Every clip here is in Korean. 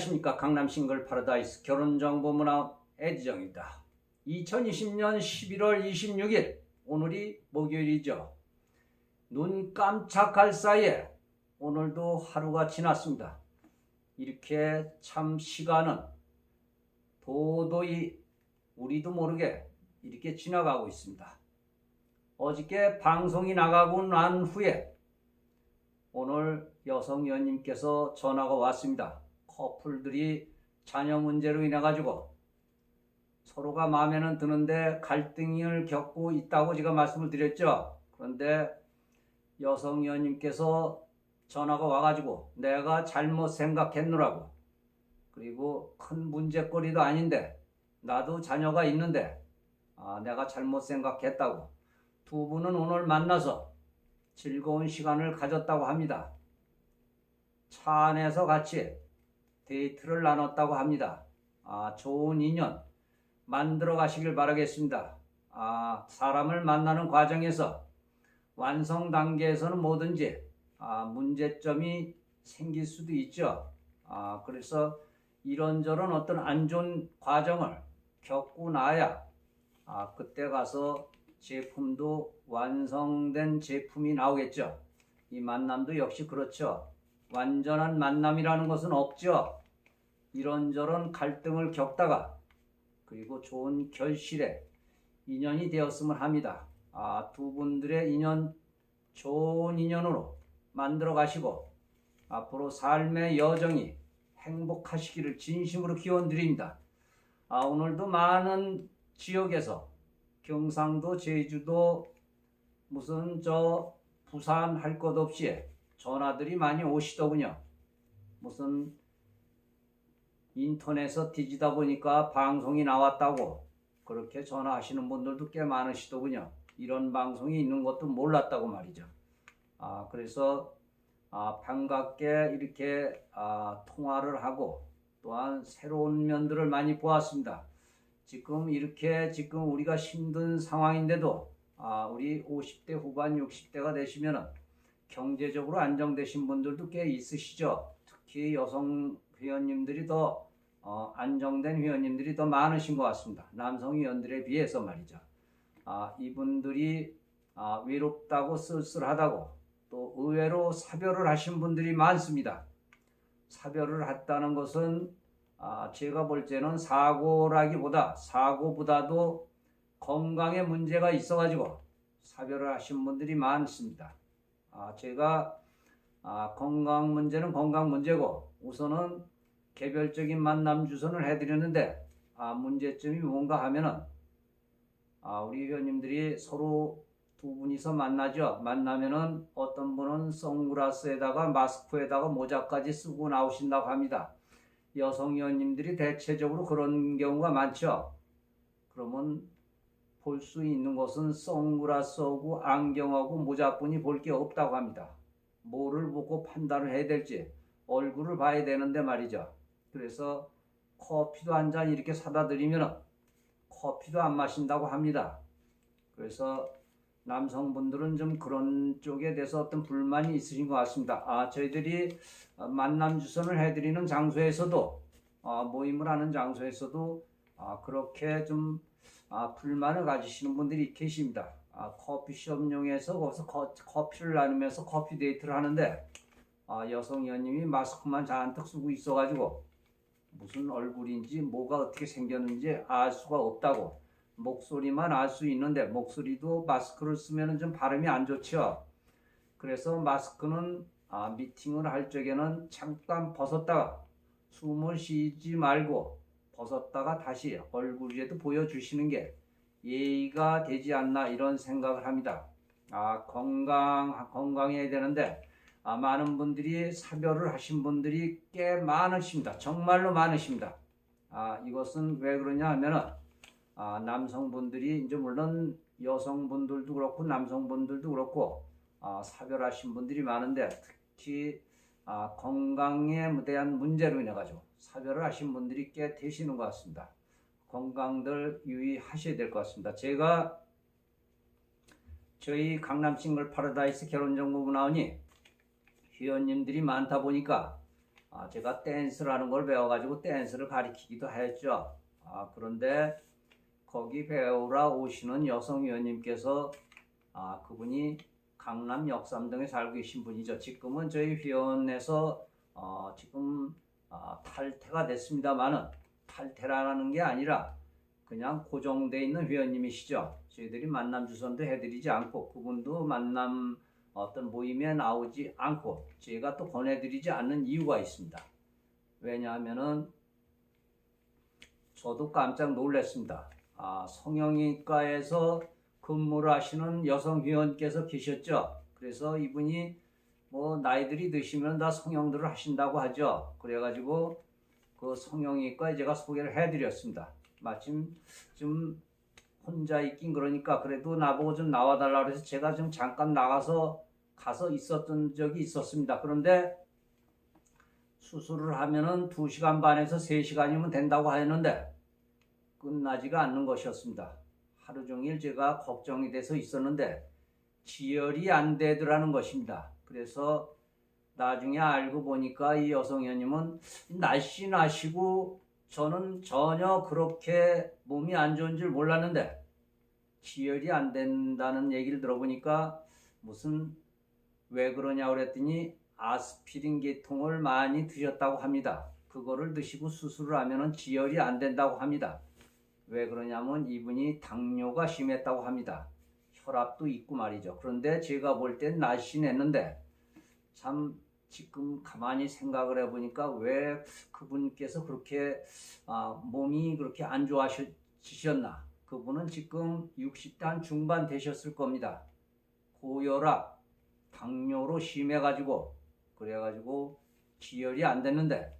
안녕하십니까. 강남싱글 파라다이스 결혼정보문화 에디정입니다. 2020년 11월 26일 오늘이 목요일이죠. 눈 깜짝할 사이에 오늘도 하루가 지났습니다. 이렇게 참 시간은 도도히 우리도 모르게 이렇게 지나가고 있습니다. 어저께 방송이 나가고 난 후에 오늘 여성위원님께서 전화가 왔습니다. 커플들이 자녀 문제로 인해 가지고 서로가 마음에는 드는데 갈등을 겪고 있다고 제가 말씀을 드렸죠. 그런데 여성 위원님께서 전화가 와가지고 내가 잘못 생각했느라고 그리고 큰 문제거리도 아닌데 나도 자녀가 있는데 아, 내가 잘못 생각했다고 두 분은 오늘 만나서 즐거운 시간을 가졌다고 합니다. 차 안에서 같이 데이트를 나눴다고 합니다. 아, 좋은 인연 만들어 가시길 바라겠습니다. 아, 사람을 만나는 과정에서 완성 단계에서는 뭐든지 아, 문제점이 생길 수도 있죠. 아, 그래서 이런저런 어떤 안 좋은 과정을 겪고 나야 아, 그때 가서 제품도 완성된 제품이 나오겠죠. 이 만남도 역시 그렇죠. 완전한 만남이라는 것은 없죠. 이런저런 갈등을 겪다가 그리고 좋은 결실에 인연이 되었음을 합니다. 아, 두 분들의 인연 좋은 인연으로 만들어 가시고 앞으로 삶의 여정이 행복하시기를 진심으로 기원드립니다. 아, 오늘도 많은 지역에서 경상도, 제주도, 무슨 저 부산 할 것 없이 전화들이 많이 오시더군요. 무슨 인터넷에서 뒤지다 보니까 방송이 나왔다고 그렇게 전화하시는 분들도 꽤 많으시더군요. 이런 방송이 있는 것도 몰랐다고 말이죠. 아, 그래서 아, 반갑게 이렇게 아, 통화를 하고 또한 새로운 면들을 많이 보았습니다. 지금 이렇게 지금 우리가 힘든 상황인데도 아, 우리 50대 후반 60대가 되시면은 경제적으로 안정되신 분들도 꽤 있으시죠. 특히 여성 회원님들이 더 어, 안정된 회원님들이 더 많으신 것 같습니다. 남성 회원들에 비해서 말이죠. 아, 이분들이 아, 외롭다고 쓸쓸하다고 또 의외로 사별을 하신 분들이 많습니다. 사별을 했다는 것은 아, 제가 볼 때는 사고라기보다 사고보다도 건강에 문제가 있어가지고 사별을 하신 분들이 많습니다. 아, 제가 아, 건강 문제는 건강 문제고 우선은 개별적인 만남 주선을 해드렸는데 아, 문제점이 뭔가 하면은 아, 우리 회원님들이 서로 두 분이서 만나죠. 만나면은 어떤 분은 선글라스에다가 마스크에다가 모자까지 쓰고 나오신다고 합니다. 여성 회원님들이 대체적으로 그런 경우가 많죠. 그러면 볼 수 있는 것은 선글라스하고 안경하고 모자뿐이 볼 게 없다고 합니다. 뭐를 보고 판단을 해야 될지 얼굴을 봐야 되는데 말이죠. 그래서 커피도 한 잔 이렇게 사다 드리면 커피도 안 마신다고 합니다. 그래서 남성분들은 좀 그런 쪽에 대해서 어떤 불만이 있으신 것 같습니다. 아, 저희들이 어, 만남 주선을 해드리는 장소에서도 아, 모임을 하는 장소에서도 아, 그렇게 좀 아, 불만을 가지시는 분들이 계십니다. 아, 커피숍용에서 거기서 커, 피를 나누면서 커피 데이트를 하는데 아, 여성 연님이 마스크만 잔뜩 쓰고 있어가지고 무슨 얼굴인지 뭐가 어떻게 생겼는지 알 수가 없다고 목소리만 알 수 있는데 목소리도 마스크를 쓰면 좀 발음이 안 좋죠. 그래서 마스크는 아, 미팅을 할 적에는 잠깐 벗었다가 숨을 쉬지 말고 벗었다가 다시 얼굴 위에도 보여주시는 게 예의가 되지 않나 이런 생각을 합니다. 아, 건강, 건강해야 되는데, 아, 많은 분들이 사별을 하신 분들이 꽤 많으십니다. 정말로 많으십니다. 아, 이것은 왜 그러냐 하면은, 아, 남성분들이, 이제 물론 여성분들도 그렇고, 남성분들도 그렇고, 아, 사별하신 분들이 많은데, 특히, 아, 건강에 대한 문제로 인해가지고, 사별을 하신 분들이 꽤 되시는 것 같습니다. 건강들 유의하셔야 될 것 같습니다. 제가 저희 강남 싱글 파라다이스 결혼정보부 나오니 회원님들이 많다 보니까 아, 제가 댄스라는 걸 배워가지고 댄스를 가리키기도 했죠. 아, 그런데 거기 배우라 오시는 여성 회원님께서 아, 그분이 강남 역삼동에 살고 계신 분이죠. 지금은 저희 회원에서 어, 지금 어, 탈퇴가 됐습니다만은 탈퇴라는 게 아니라 그냥 고정돼 있는 회원님이시죠. 저희들이 만남 주선도 해드리지 않고 그분도 만남 어떤 모임에 나오지 않고 저희가 또 권해드리지 않는 이유가 있습니다. 왜냐하면은 저도 깜짝 놀랐습니다. 아, 성형외과에서 근무를 하시는 여성 회원께서 계셨죠. 그래서 이분이 뭐 나이들이 드시면 다 성형들을 하신다고 하죠. 그래가지고 그 성형외과에 제가 소개를 해드렸습니다. 마침 좀 혼자 있긴 그러니까 그래도 나보고 좀 나와달라 그래서 제가 좀 잠깐 나가서 가서 있었던 적이 있었습니다. 그런데 수술을 하면은 2시간 반에서 3시간이면 된다고 하였는데 끝나지가 않는 것이었습니다. 하루 종일 제가 걱정이 돼서 있었는데 지혈이 안 되더라는 것입니다. 그래서 나중에 알고 보니까 이 여성 의원님은 날씬하시고 저는 전혀 그렇게 몸이 안 좋은 줄 몰랐는데 지혈이 안 된다는 얘기를 들어보니까 무슨 왜 그러냐 그랬더니 아스피린 계통을 많이 드셨다고 합니다. 그거를 드시고 수술을 하면은 지혈이 안 된다고 합니다. 왜 그러냐면 이분이 당뇨가 심했다고 합니다. 혈압도 있고 말이죠. 그런데 제가 볼 땐 날씬했는데 참 지금 가만히 생각을 해보니까 왜 그분께서 그렇게 아, 몸이 그렇게 안 좋아지셨나? 그분은 지금 60대 한 중반 되셨을 겁니다. 고혈압, 당뇨로 심해가지고 그래가지고 지혈이 안 됐는데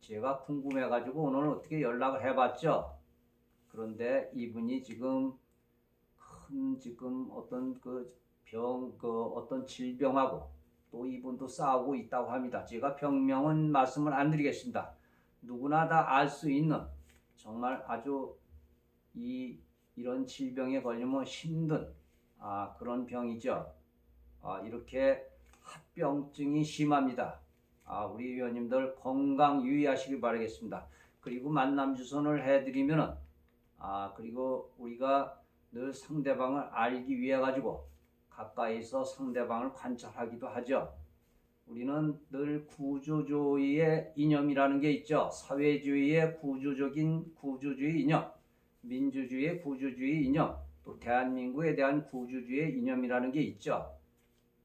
제가 궁금해가지고 오늘 어떻게 연락을 해봤죠. 그런데 이분이 지금 큰 지금 어떤 그 병, 그 어떤 질병하고 또 이분도 싸우고 있다고 합니다. 제가 병명은 말씀을 안 드리겠습니다. 누구나 다 알 수 있는 정말 아주 이 이런 질병에 걸리면 힘든 아, 그런 병이죠. 아, 이렇게 합병증이 심합니다. 아, 우리 위원님들 건강 유의하시길 바라겠습니다. 그리고 만남 주선을 해드리면은 아, 그리고 우리가 늘 상대방을 알기 위해 가지고 가까이서 상대방을 관찰하기도 하죠. 우리는 늘 구조주의의 이념이라는 게 있죠. 사회주의의 구조적인 구조주의 이념, 민주주의의 구조주의 이념, 또 대한민국에 대한 구조주의 이념이라는 게 있죠.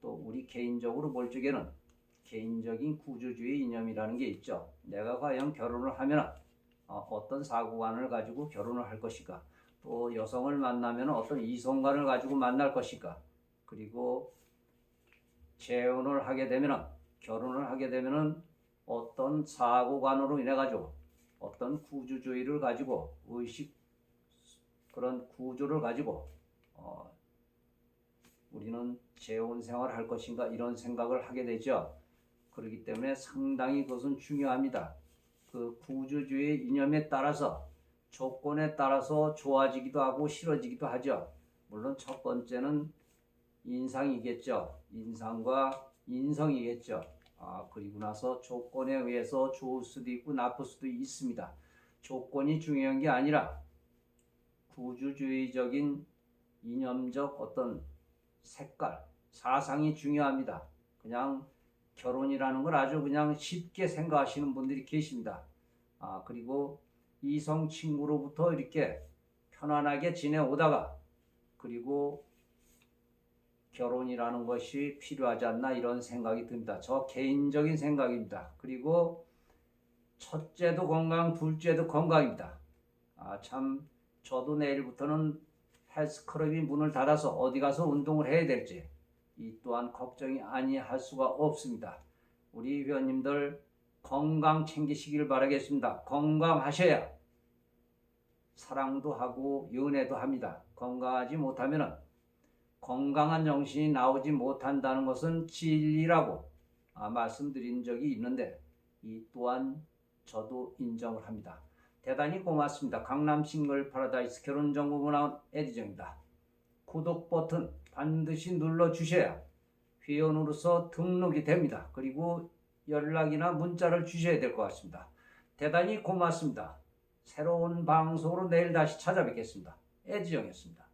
또 우리 개인적으로 볼 적에는 개인적인 구조주의 이념이라는 게 있죠. 내가 과연 결혼을 하면 어, 어떤 사고관을 가지고 결혼을 할 것인가? 또 여성을 만나면 어떤 이성관을 가지고 만날 것인가? 그리고 재혼을 하게 되면 결혼을 하게 되면은 어떤 사고관으로 인해 가지고 어떤 구조주의를 가지고 의식 그런 구조를 가지고 어, 우리는 재혼 생활을 할 것인가 이런 생각을 하게 되죠. 그렇기 때문에 상당히 그것은 중요합니다. 그 구조주의 이념에 따라서 조건에 따라서 좋아지기도 하고 싫어지기도 하죠. 물론 첫 번째는 인상이겠죠. 인상과 인성이겠죠. 아, 그리고 나서 조건에 의해서 좋을 수도 있고 나쁠 수도 있습니다. 조건이 중요한 게 아니라 구조주의적인 이념적 어떤 색깔, 사상이 중요합니다. 그냥 결혼이라는 걸 아주 그냥 쉽게 생각하시는 분들이 계십니다. 아, 그리고 이성 친구로부터 이렇게 편안하게 지내오다가 그리고 결혼이라는 것이 필요하지 않나 이런 생각이 듭니다. 저 개인적인 생각입니다. 그리고 첫째도 건강, 둘째도 건강입니다. 아, 참 저도 내일부터는 헬스클럽이 문을 닫아서 어디 가서 운동을 해야 될지 이 또한 걱정이 아니할 수가 없습니다. 우리 회원님들 건강 챙기시길 바라겠습니다. 건강하셔야 사랑도 하고 연애도 합니다. 건강하지 못하면 건강한 정신이 나오지 못한다는 것은 진리라고 아, 말씀드린 적이 있는데 이 또한 저도 인정을 합니다. 대단히 고맙습니다. 강남 싱글 파라다이스 결혼 정보 문화 에디정입니다. 구독 버튼 반드시 눌러 주셔야 회원으로서 등록이 됩니다. 그리고 연락이나 문자를 주셔야 될 것 같습니다. 대단히 고맙습니다. 새로운 방송으로 내일 다시 찾아뵙겠습니다. 애지영이었습니다.